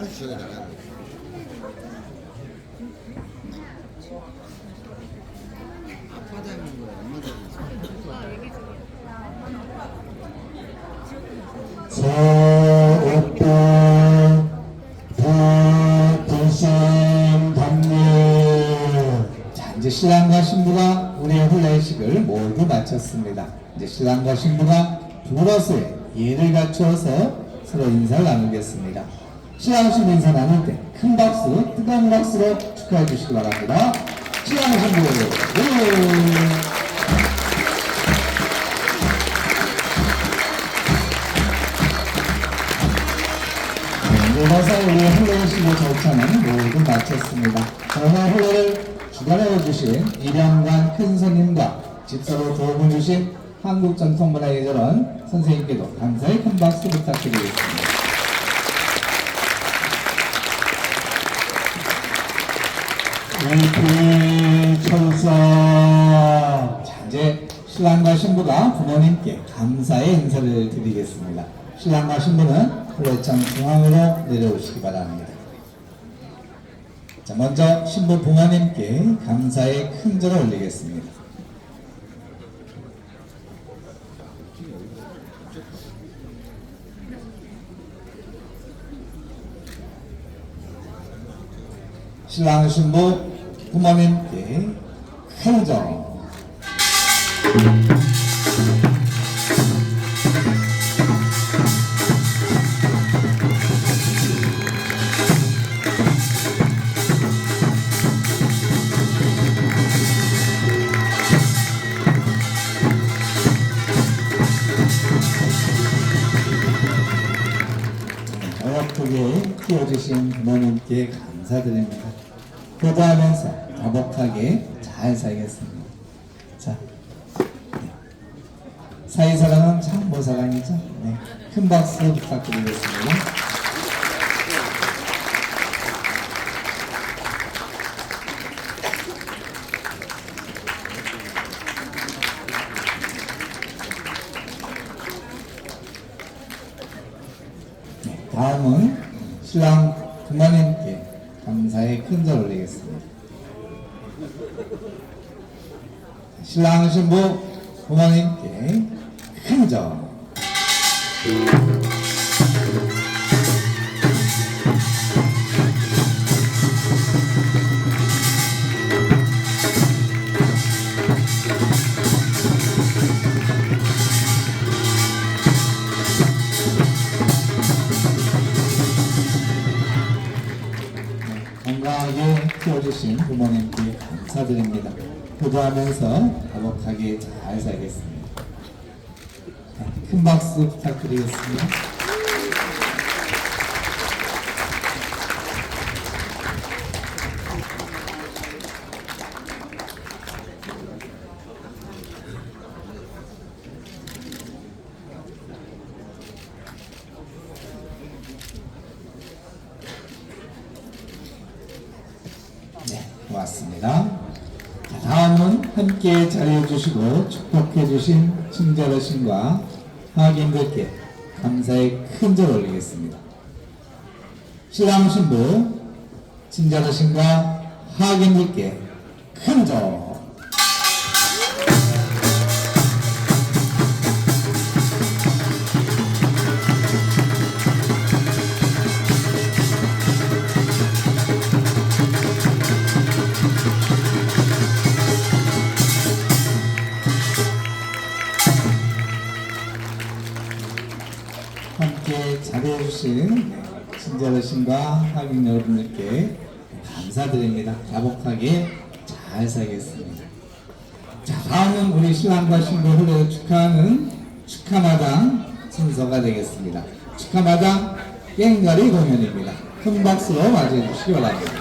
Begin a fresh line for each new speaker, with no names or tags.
하나씩 저기다가 아빠 닮은 거야 엄마 닮은
자, 오빠, 다, 도심, 담요. 자, 이제 신랑과 신부가 우리의 혼례식을 모두 마쳤습니다. 이제 신랑과 신부가 부부로서의 예를 갖추어서 서로 인사를 나누겠습니다. 신부 인사 나눌 때 큰 박수, 뜨거운 박수로 축하해 주시기 바랍니다. 우! 네, 이어서 우리 흘러주시고 절차는 모두 마쳤습니다. 오늘 흘러를 주관해 주신 이병관 큰 스님과 집사로 도움을 주신 한국전통문화예절원 선생님께도 감사의 큰 박수 부탁드리겠습니다. 일피 철사 자 이제 신랑과 신부가 부모님께 감사의 인사를 드리겠습니다. 신랑과 신부는 플레창 중앙으로 내려오시기 바랍니다. 자 먼저 신부 부모님께 감사의 큰 절을 올리겠습니다. 신랑 신부 부모님께 큰 절. 어렵게 키워주신 부모님께 감사드립니다. 효도하면서 다복하게 잘 살겠습니다. 자, 네. 사이사랑은 참 모사랑이죠. 네. 큰 박수 부탁드리겠습니다. 네, 신랑 부모님께 감사의 큰절 올리겠습니다. 신랑 신부 부모님께 큰 절. 건강하게 키워주신 부모님께 감사드립니다. 효도하면서 다복하게 잘 살겠습니다. 자, 큰 박수 부탁드리겠습니다. 자, 다음은 함께 자리해 주시고 축복해 주신 친절하신과 하객님들께 감사의 큰 절 올리겠습니다. 신랑 신부 친절하신과 하객님들께 큰 절. 함께 자리해주신 친절하신과 하객 여러분들께 감사드립니다. 다복하게 잘 살겠습니다. 자, 다음은 우리 신랑과 신부 혼례를 축하하는 축하마당 순서가 되겠습니다. 축하마당 깽가리 공연입니다. 큰 박수로 맞이해 주시기 바랍니다.